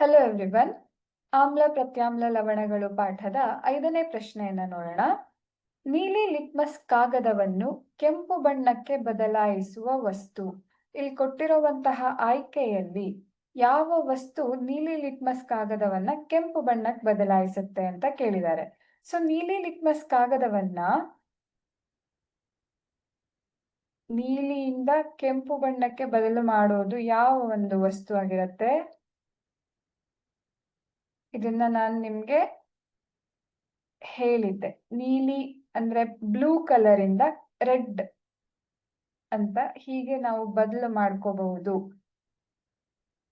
Hello everyone ಆಮ್ಲ ಪ್ರತ್ಯಾಮ್ಲ ಲವಣಗಳು ಪಾಠದ ಐದನೇ ಪ್ರಶ್ನೆಯನ್ನು ನೋಡೋಣ. ನೀಲಿ ಲಿಟ್ಮಸ್ ಕಾಗದವನ್ನು ಕೆಂಪು ಬಣ್ಣಕ್ಕೆ ಬದಲಾಯಿಸುವ ವಸ್ತು. ಇಲ್ಲಿ ಕೊಟ್ಟಿರುವಂತಹ ಆಯ್ಕೆಯಲ್ಲಿ ಯಾವ ವಸ್ತು ನೀಲಿ ಲಿಟ್ಮಸ್ ಕಾಗದವನ್ನ ಕೆಂಪು ಬಣ್ಣಕ್ಕೆ ಬದಲಾಯಿಸುತ್ತೆ ಅಂತ ಕೇಳಿದ್ದಾರೆ. ಸೊ ನೀಲಿ ಲಿಟ್ಮಸ್ ಕಾಗದವನ್ನ ನೀಲಿಯಿಂದ ಕೆಂಪು ಬಣ್ಣಕ್ಕೆ ಬದಲು ಮಾಡೋದು ಯಾವ ಒಂದು ವಸ್ತು ಆಗಿರುತ್ತೆ? ಇದನ್ನ ನಾನು ನಿಮ್ಗೆ ಹೇಳಿದ್ದೆ. ನೀಲಿ ಅಂದ್ರೆ ಬ್ಲೂ ಕಲರಿಂದ ರೆಡ್ ಅಂತ ಹೀಗೆ ನಾವು ಬದಲು ಮಾಡ್ಕೋಬಹುದು.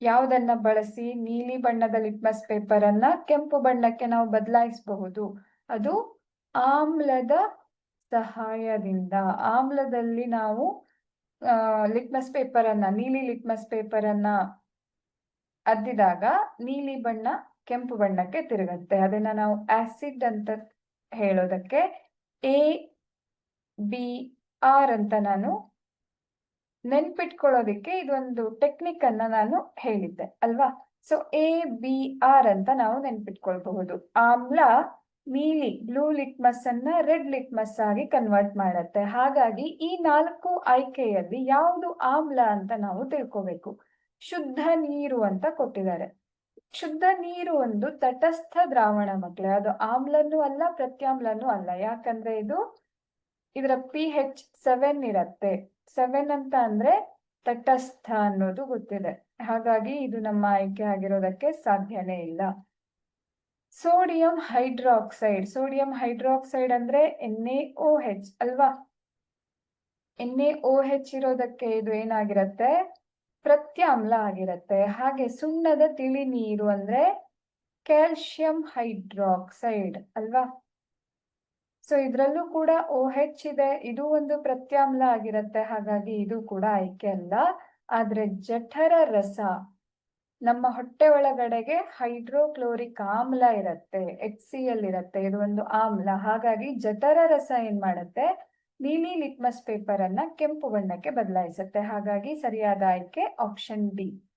ಯಾವುದನ್ನ ಬಳಸಿ ನೀಲಿ ಬಣ್ಣದ ಲಿಟ್ಮಸ್ ಪೇಪರ್ ಅನ್ನ ಕೆಂಪು ಬಣ್ಣಕ್ಕೆ ನಾವು ಬದಲಾಯಿಸಬಹುದು. ಅದು ಆಮ್ಲದ ಸಹಾಯದಿಂದ, ಆಮ್ಲದಲ್ಲಿ ನಾವು ಲಿಟ್ಮಸ್ ಪೇಪರ್ ಅನ್ನ, ನೀಲಿ ಲಿಟ್ಮಸ್ ಪೇಪರ್ ಅನ್ನ ಅದ್ದಿದಾಗ ನೀಲಿ ಬಣ್ಣ ಕೆಂಪು ಬಣ್ಣಕ್ಕೆ ತಿರುಗತ್ತೆ. ಅದನ್ನ ನಾವು ಆಸಿಡ್ ಅಂತ ಹೇಳೋದಕ್ಕೆ ಎ ಬಿ ಆರ್ ಅಂತ ನಾನು ನೆನ್ಪಿಟ್ಕೊಳ್ಳೋದಿಕ್ಕೆ ಇದೊಂದು ಟೆಕ್ನಿಕ್ ಅನ್ನ ನಾನು ಹೇಳಿದ್ದೆ, ಅಲ್ವಾ? ಸೊ ಎ ಬಿ ಆರ್ ಅಂತ ನಾವು ನೆನ್ಪಿಟ್ಕೊಳ್ಬಹುದು. ಆಮ್ಲ ನೀಲಿ ಬ್ಲೂ ಲಿಟ್ಮಸ್ ಅನ್ನ ರೆಡ್ ಲಿಟ್ಮಸ್ ಆಗಿ ಕನ್ವರ್ಟ್ ಮಾಡುತ್ತೆ. ಹಾಗಾಗಿ ಈ ನಾಲ್ಕು ಆಯ್ಕೆಯಲ್ಲಿ ಯಾವುದು ಆಮ್ಲ ಅಂತ ನಾವು ತಿಳ್ಕೋಬೇಕು. ಶುದ್ಧ ನೀರು ಅಂತ ಕೊಟ್ಟಿದ್ದಾರೆ. ಶುದ್ಧ ನೀರು ಒಂದು ತಟಸ್ಥ ದ್ರಾವಣ ಮಕ್ಕಳೇ ಅದು ಆಮ್ಲನೂ ಅಲ್ಲ, ಪ್ರತ್ಯಾಮ್ಲನೂ ಅಲ್ಲ. ಯಾಕಂದ್ರೆ ಇದು ಇದರ ಪಿ ಹೆಚ್ ಸೆವೆನ್ ಇರತ್ತೆ. ಸೆವೆನ್ ಅಂತ ಅಂದ್ರೆ ತಟಸ್ಥ ಅನ್ನೋದು ಗೊತ್ತಿದೆ. ಹಾಗಾಗಿ ಇದು ನಮ್ಮ ಆಯ್ಕೆ ಆಗಿರೋದಕ್ಕೆ ಸಾಧ್ಯನೇ ಇಲ್ಲ. Sodium hydroxide. ಸೋಡಿಯಂ ಹೈಡ್ರಾಕ್ಸೈಡ್ ಅಂದ್ರೆ ಎನ್ ಎ ಓ ಹೆಚ್ ಅಲ್ವಾ? ಎನ್ ಎ ಓ ಹೆಚ್ ಇರೋದಕ್ಕೆ ಇದು ಏನಾಗಿರತ್ತೆ? ಪ್ರತ್ಯಾಮ್ಲ ಆಗಿರತ್ತೆ. ಹಾಗೆ ಸುಣ್ಣದ ತಿಳಿ ನೀರು ಅಂದ್ರೆ ಕ್ಯಾಲ್ಶಿಯಂ ಹೈಡ್ರಾಕ್ಸೈಡ್ ಅಲ್ವಾ? ಸೊ ಇದ್ರಲ್ಲೂ ಕೂಡ ಓ ಹೆಚ್ ಇದೆ. ಇದು ಒಂದು ಪ್ರತ್ಯಾಮ್ಲ ಆಗಿರತ್ತೆ. ಹಾಗಾಗಿ ಇದು ಕೂಡ ಆಯ್ಕೆ ಅಲ್ಲ. ಆದ್ರೆ ಜಠರ ರಸ ನಮ್ಮ ಹೊಟ್ಟೆ ಒಳಗಡೆಗೆ ಹೈಡ್ರೋಕ್ಲೋರಿಕ್ ಆಮ್ಲ ಇರತ್ತೆ. ಎಚ್ ಸಿ ಎಲ್ ಇರತ್ತೆ. ಇದು ಒಂದು ಆಮ್ಲ. ಹಾಗಾಗಿ ಜಠರ ರಸ ಏನ್ ಮಾಡತ್ತೆ? ನೀಲಿ ಲಿಟ್ಮಸ್ ಪೇಪರ್ ಅನ್ನ ಕೆಂಪು ಬಣ್ಣಕ್ಕೆ ಬದಲಾಯಿಸುತ್ತೆ. ಹಾಗಾಗಿ ಸರಿಯಾದ ಆಯ್ಕೆ ಆಪ್ಷನ್ ಡಿ.